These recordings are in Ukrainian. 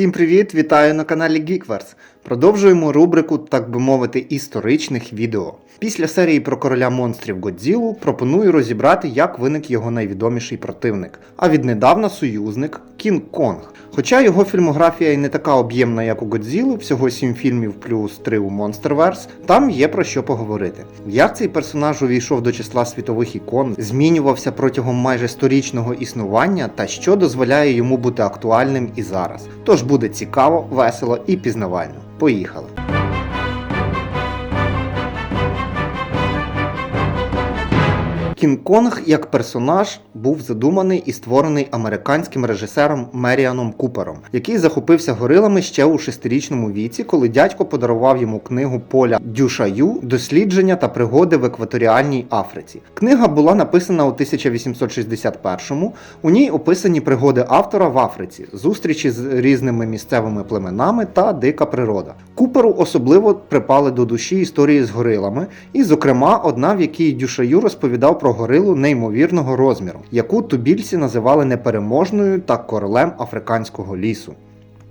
Всім привіт! Вітаю на каналі Geekverse. Продовжуємо рубрику, так би мовити, історичних відео. Після серії про короля монстрів Годзілу пропоную розібрати, як виник його найвідоміший противник, а віднедавна союзник Кінг Конг. Хоча його фільмографія і не така об'ємна, як у Годзілу, всього 7 фільмів плюс 3 у Monsterverse, там є про що поговорити. Як цей персонаж увійшов до числа світових ікон, змінювався протягом майже сторічного існування та що дозволяє йому бути актуальним і зараз. Тож буде цікаво, весело і пізнавально. Поїхали! Кінг-Конг як персонаж був задуманий і створений американським режисером Меріаном Купером, який захопився горилами ще у шестирічному віці, коли дядько подарував йому книгу Поля Дюшаю Дослідження та пригоди в екваторіальній Африці. Книга була написана у 1861-му. У ній описані пригоди автора в Африці, зустрічі з різними місцевими племенами та дика природа. Куперу особливо припали до душі історії з горилами, і, зокрема, одна, в якій Дюшаю розповідав про горилу неймовірного розміру, яку тубільці називали непереможною та королем африканського лісу.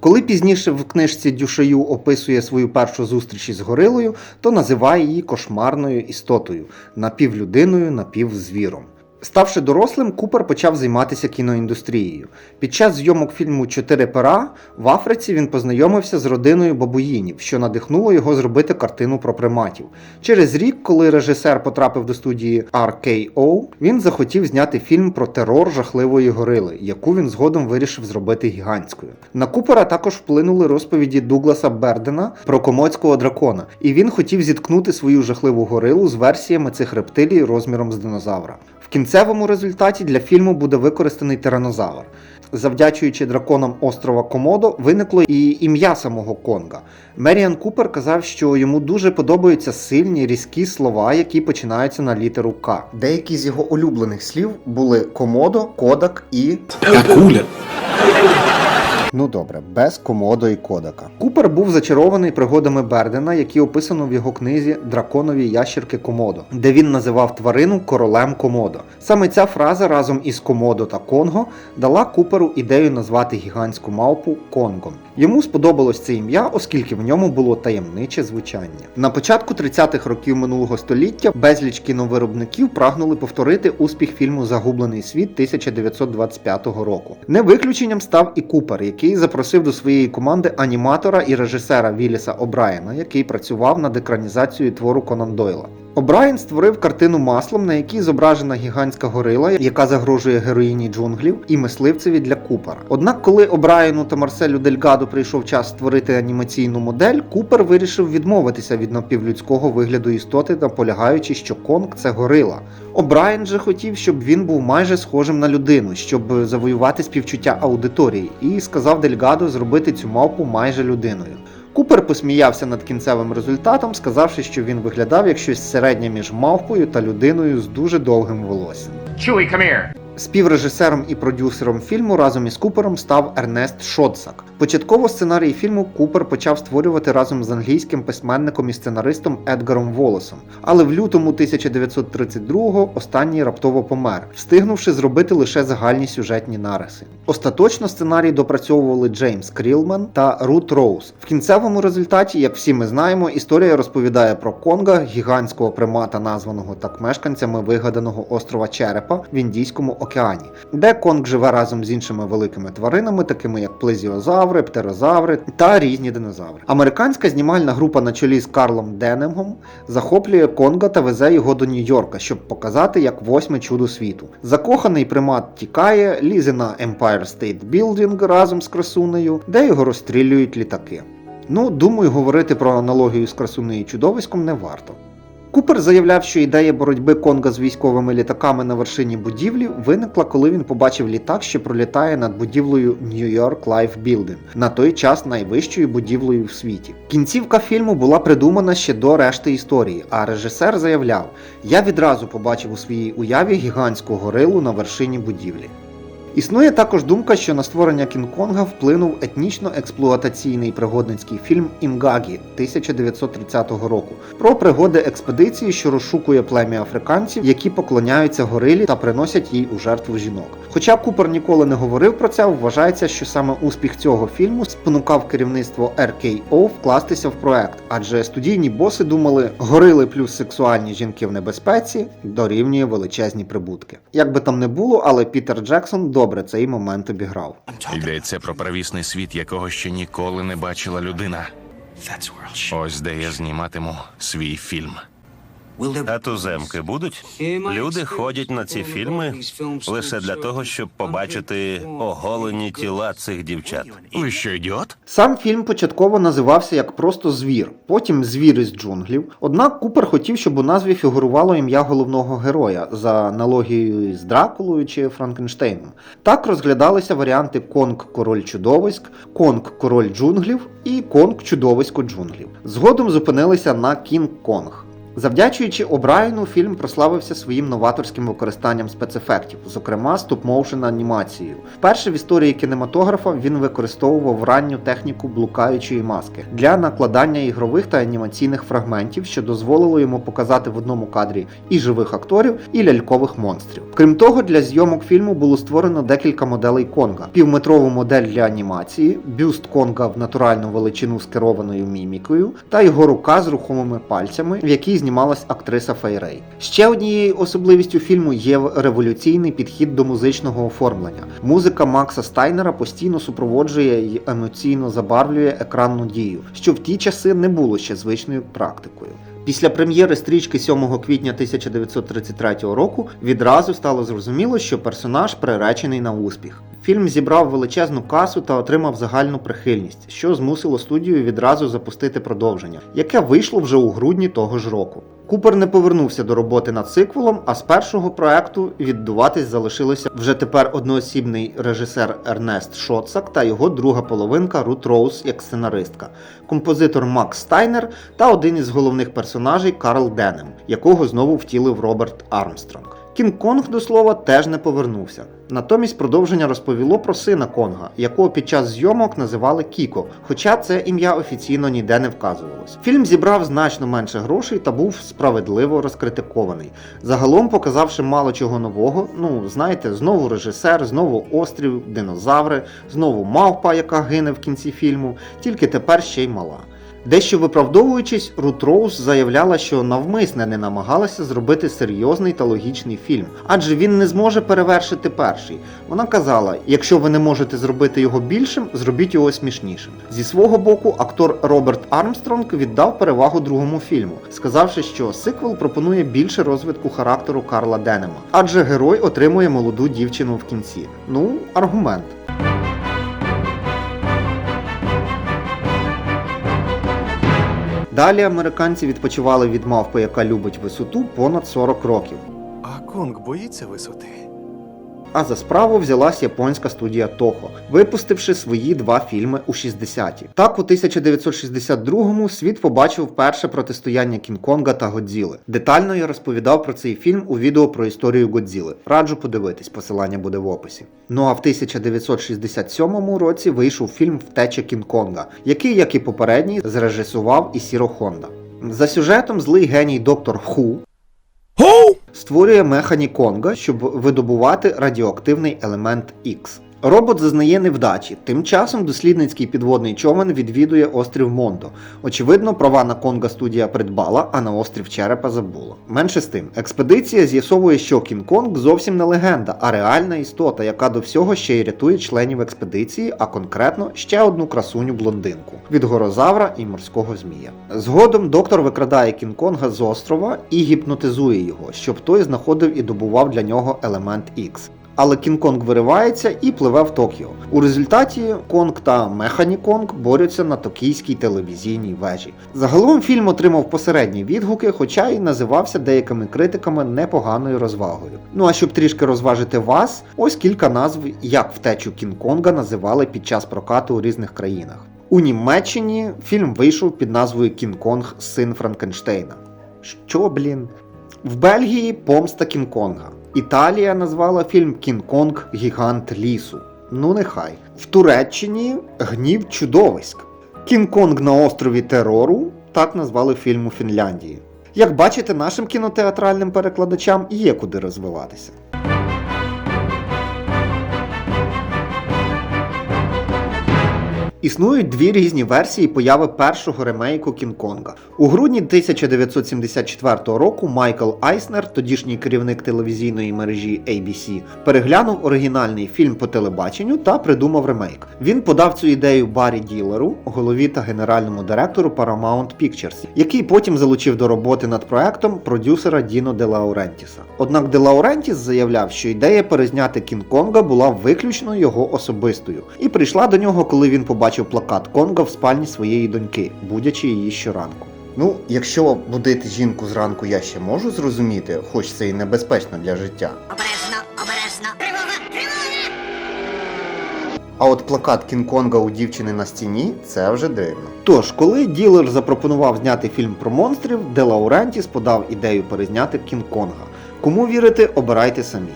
Коли пізніше в книжці Дюшею описує свою першу зустріч із горилою, то називає її кошмарною істотою, напівлюдиною, напівзвіром. Ставши дорослим, Купер почав займатися кіноіндустрією. Під час зйомок фільму Чотири пера в Африці він познайомився з родиною бабуїнів, що надихнуло його зробити картину про приматів. Через рік, коли режисер потрапив до студії RKO, він захотів зняти фільм про терор жахливої горили, яку він згодом вирішив зробити гігантською. На Купера також вплинули розповіді Дугласа Бердена про комодського дракона, і він хотів зіткнути свою жахливу горилу з версіями цих рептилій розміром з динозавра. Кінцевому результаті для фільму буде використаний тиранозавр. Завдячуючи драконам острова Комодо, виникло і ім'я самого Конга. Меріан Купер казав, що йому дуже подобаються сильні різкі слова, які починаються на літеру К. Деякі з його улюблених слів були комодо, кодак і Акуля. Ну добре, без комодо і кодака. Купер був зачарований пригодами Бердена, які описано в його книзі Драконові ящірки Комодо, де він називав тварину королем Комодо. Саме ця фраза разом із Комодо та Конго дала Куперу ідею назвати гігантську мавпу Конгом. Йому сподобалось це ім'я, оскільки в ньому було таємниче звучання. На початку 30-х років минулого століття безліч кіновиробників прагнули повторити успіх фільму Загублений світ 1925 року. Не виключенням став і Купер, який запросив до своєї команди аніматора і режисера Віліса О'Брайена, який працював над екранізацією твору Конан Дойла. О'Брайен створив картину маслом, на якій зображена гігантська горила, яка загрожує героїні джунглів і мисливцеві для Купера. Однак, коли О'Брайену та Марселю Дельгадо прийшов час створити анімаційну модель, Купер вирішив відмовитися від напівлюдського вигляду істоти, наполягаючи, що Конг це горила. О'Брайен же хотів, щоб він був майже схожим на людину, щоб завоювати співчуття аудиторії, і сказав Дельгадо зробити цю мавпу майже людиною. Купер посміявся над кінцевим результатом, сказавши, що він виглядав як щось середнє між мавпою та людиною з дуже довгим волоссям. Chewie, come here. Співрежисером і продюсером фільму разом із Купером став Ернест Шодсак. Початково сценарій фільму Купер почав створювати разом з англійським письменником і сценаристом Едгаром Волосом. Але в лютому 1932-го останній раптово помер, встигнувши зробити лише загальні сюжетні нариси. Остаточно сценарій допрацьовували Джеймс Крілман та Рут Роуз. В кінцевому результаті, як всі ми знаємо, історія розповідає про Конга, гігантського примата, названого так мешканцями вигаданого острова Черепа в Індійському океані, де Конг живе разом з іншими великими тваринами, такими як плезіозаври, птерозаври та різні динозаври. Американська знімальна група на чолі з Карлом Денемгом захоплює Конга та везе його до Нью-Йорка, щоб показати як восьме чудо світу. Закоханий примат тікає, лізе на Empire State Building разом з красунею, де його розстрілюють літаки. Ну, думаю, говорити про аналогію з красунею чудовиськом не варто. Купер заявляв, що ідея боротьби Конга з військовими літаками на вершині будівлі виникла, коли він побачив літак, що пролітає над будівлею New York Life Building, на той час найвищою будівлею в світі. Кінцівка фільму була придумана ще до решти історії, а режисер заявляв: Я відразу побачив у своїй уяві гігантську горилу на вершині будівлі. Існує також думка, що на створення Кінг-Конга вплинув етнічно-експлуатаційний пригодницький фільм Інгагі 1930 року про пригоди експедиції, що розшукує плем'я африканців, які поклоняються горилі та приносять їй у жертву жінок. Хоча Купер ніколи не говорив про це, вважається, що саме успіх цього фільму спонукав керівництво RKO вкластися в проект, адже студійні боси думали, горили плюс сексуальні жінки в небезпеці дорівнює величезні прибутки. Як би там не було, але Пітер Джексон добре цей момент обіграв. Йдеться про первісний світ, якого ще ніколи не бачила людина. Ось де я зніматиму свій фільм. А туземки будуть? Люди ходять на ці фільми лише для того, щоб побачити оголені тіла цих дівчат. Ви що, ідіот? Сам фільм початково називався як просто Звір, потім Звір із джунглів. Однак Купер хотів, щоб у назві фігурувало ім'я головного героя за аналогією з Дракулою чи Франкенштейном. Так розглядалися варіанти Конг Король чудовиськ, Конг Король джунглів і Конг Чудовисько джунглів. Згодом зупинилися на Кінг Конг. Завдячуючи Обрайну, фільм прославився своїм новаторським використанням спецефектів, зокрема стоп-моушен анімацією. Вперше в історії кінематографа він використовував ранню техніку блукаючої маски для накладання ігрових та анімаційних фрагментів, що дозволило йому показати в одному кадрі і живих акторів, і лялькових монстрів. Крім того, для зйомок фільму було створено декілька моделей Конга: півметрову модель для анімації, бюст Конга в натуральну величину з керованою мімікою та його рука з рухомими пальцями, в якій знімалась актриса Фейрей. Ще однією особливістю фільму є революційний підхід до музичного оформлення. Музика Макса Стайнера постійно супроводжує і емоційно забарвлює екранну дію, що в ті часи не було ще звичною практикою. Після прем'єри стрічки 7 квітня 1933 року відразу стало зрозуміло, що персонаж приречений на успіх. Фільм зібрав величезну касу та отримав загальну прихильність, що змусило студію відразу запустити продовження, яке вийшло вже у грудні того ж року. Купер не повернувся до роботи над сиквелом, а з першого проекту віддуватись залишилося вже тепер одноосібний режисер Ернест Шоцак та його друга половинка Рут Роуз як сценаристка, композитор Макс Стайнер та один із головних персонажей Карл Денем, якого знову втілив Роберт Армстронг. Кінг-Конг, до слова, теж не повернувся. Натомість продовження розповіло про сина Конга, якого під час зйомок називали Кіко, хоча це ім'я офіційно ніде не вказувалось. Фільм зібрав значно менше грошей та був справедливо розкритикований, загалом показавши мало чого нового. Ну, знаєте, знову режисер, знову острів, динозаври, знову мавпа, яка гине в кінці фільму, тільки тепер ще й мала. Дещо виправдовуючись, Рут Роуз заявляла, що навмисне не намагалася зробити серйозний та логічний фільм, адже він не зможе перевершити перший. Вона казала: якщо ви не можете зробити його більшим, зробіть його смішнішим. Зі свого боку, актор Роберт Армстронг віддав перевагу другому фільму, сказавши, що сиквел пропонує більше розвитку характеру Карла Денема, адже герой отримує молоду дівчину в кінці. Ну, аргумент. Далі американці відпочивали від мавпи, яка любить висоту, понад 40 років. А Конг боїться висоти? А за справу взялась японська студія Toho, випустивши свої два фільми у 60-ті. Так, у 1962-му світ побачив перше протистояння Кінг-Конга та Годзіли. Детально я розповідав про цей фільм у відео про історію Годзіли. Раджу подивитись, посилання буде в описі. Ну а в 1967 році вийшов фільм Втеча Кінг-Конга, який, як і попередній, зрежисував Ісіро Хонда. За сюжетом злий геній доктор Ху створює механі Конга, щоб видобувати радіоактивний елемент X. Робот зазнає невдачі. Тим часом дослідницький підводний човен відвідує острів Мондо. Очевидно, права на Конга студія придбала, а на острів Черепа забула. Менше з тим, експедиція з'ясовує, що Кінг-Конг зовсім не легенда, а реальна істота, яка до всього ще й рятує членів експедиції, а конкретно ще одну красуню блондинку від горозавра і морського змія. Згодом доктор викрадає Кінг-Конга з острова і гіпнотизує його, щоб той знаходив і добував для нього елемент X. Але Кінг-Конг виривається і пливе в Токіо. У результаті Конг та Механі Конг борються на токійській телевізійній вежі. Загалом фільм отримав посередні відгуки, хоча й називався деякими критиками непоганою розвагою. Ну а щоб трішки розважити вас, ось кілька назв, як втечу Кінг-Конга називали під час прокату у різних країнах. У Німеччині фільм вийшов під назвою Кінг-Конг Син Франкенштейна. Що, блін? В Бельгії помста Кінг-Конга. Італія назвала фільм Кінг-Конг Гігант лісу. Ну нехай. В Туреччині Гнів чудовиськ. Кінг-Конг на острові терору так назвали фільм у Фінляндії. Як бачите, нашим кінотеатральним перекладачам є куди розвиватися. Існують дві різні версії появи першого ремейку Кінг-Конга. У грудні 1974 року Майкл Айснер, тодішній керівник телевізійної мережі ABC, переглянув оригінальний фільм по телебаченню та придумав ремейк. Він подав цю ідею Баррі Ділеру, голові та генеральному директору Paramount Pictures, який потім залучив до роботи над проектом продюсера Діно Де Лаурентіса. Однак Де Лаурентіс заявляв, що ідея перезняти Кінг-Конга була виключно його особистою, і прийшла до нього, коли він побачив плакат Конга в спальні своєї доньки, будячи її щоранку. Ну, якщо будити жінку зранку я ще можу зрозуміти, хоч це і небезпечно для життя. Обережно, обережно. Тривога, тривога! А от плакат Кінг-Конга у дівчини на стіні це вже дивно. Тож, коли ділер запропонував зняти фільм про монстрів, Де Лаурентіс подав ідею перезняти Кінг-Конга. Кому вірити, обирайте самі.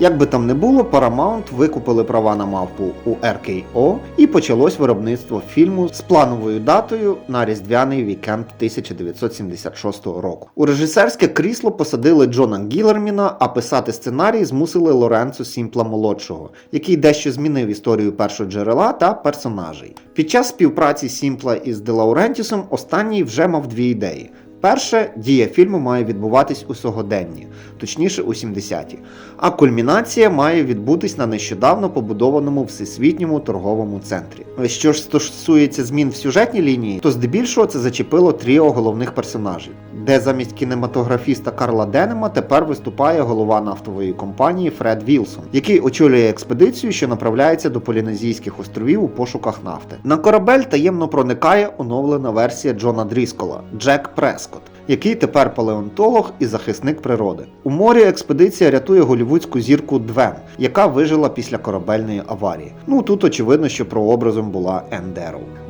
Як би там не було, Paramount викупили права на мавпу у RKO і почалось виробництво фільму з плановою датою на різдвяний вікенд 1976 року. У режисерське крісло посадили Джона Гілерміна, а писати сценарій змусили Лоренцо Сімпла молодшого, який дещо змінив історію першого джерела та персонажей. Під час співпраці Сімпла із Де Лаурентісом останній вже мав дві ідеї. Перше, дія фільму має відбуватись у сьогоденні, точніше у 70-ті. А кульмінація має відбутись на нещодавно побудованому всесвітньому торговому центрі. Що ж стосується змін в сюжетній лінії, то здебільшого це зачепило тріо головних персонажів, де замість кінематографіста Карла Денема тепер виступає голова нафтової компанії Фред Вілсон, який очолює експедицію, що направляється до Полінезійських островів у пошуках нафти. На корабель таємно проникає оновлена версія Джона Дріскола Джек Прескот який тепер палеонтолог і захисник природи. У морі експедиція рятує голівудську зірку Двен, яка вижила після корабельної аварії. Ну тут очевидно, що прообразом була Енн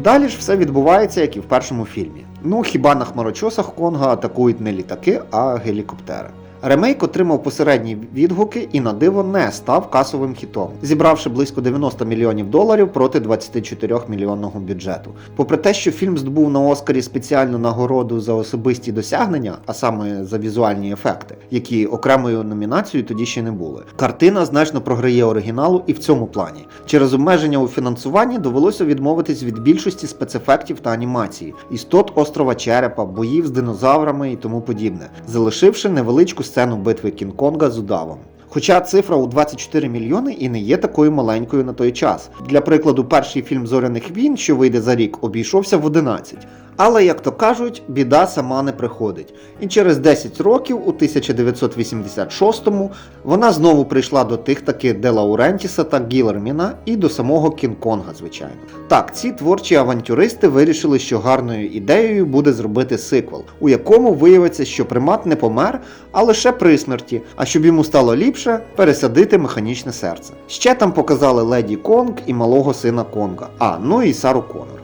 Далі ж все відбувається, як і в першому фільмі. Ну хіба на хмарочосах Конга атакують не літаки, а гелікоптери. Ремейк отримав посередні відгуки і на диво не став касовим хітом, зібравши близько 90 мільйонів доларів проти 24 мільйонного бюджету. Попри те, що фільм здобув на Оскарі спеціальну нагороду за особисті досягнення, а саме за візуальні ефекти, які окремою номінацією тоді ще не були. Картина значно програє оригіналу і в цьому плані. Через обмеження у фінансуванні довелося відмовитись від більшості спецефектів та анімації, істот острова Черепа, боїв з динозаврами і тому подібне, залишивши невеличку сцену битви Кінг-Конга з удавом. Хоча цифра у 24 мільйони і не є такою маленькою на той час. Для прикладу, перший фільм Зоряних війн, що вийде за рік, обійшовся в 11. Але, як то кажуть, біда сама не приходить. І через 10 років, у 1986-му, вона знову прийшла до тих таки Де Лаурентіса та Гілерміна і до самого Кінг-Конга, звичайно. Так, ці творчі авантюристи вирішили, що гарною ідеєю буде зробити сиквел, у якому виявиться, що примат не помер, а лише при смерті, а щоб йому стало ліпше, пересадити механічне серце. Ще там показали Леді Конг і малого сина Конга, а ну і Сару Конор.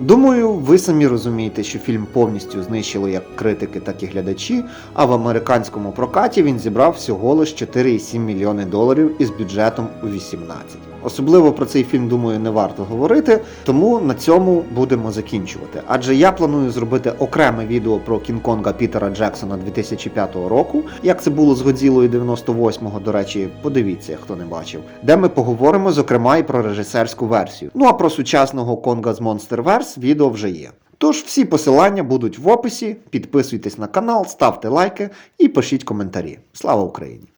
Думаю, ви самі розумієте, що фільм повністю знищили як критики, так і глядачі, а в американському прокаті він зібрав всього лиш 4,7 мільйони доларів із бюджетом у 18. Особливо про цей фільм, думаю, не варто говорити, тому на цьому будемо закінчувати. Адже я планую зробити окреме відео про Кінг-Конга Пітера Джексона 2005 року, як це було з Годзілою 98-го, до речі, подивіться, хто не бачив, де ми поговоримо, зокрема, і про режисерську версію. Ну а про сучасного Конга з Monsterverse відео вже є. Тож всі посилання будуть в описі. Підписуйтесь на канал, ставте лайки і пишіть коментарі. Слава Україні!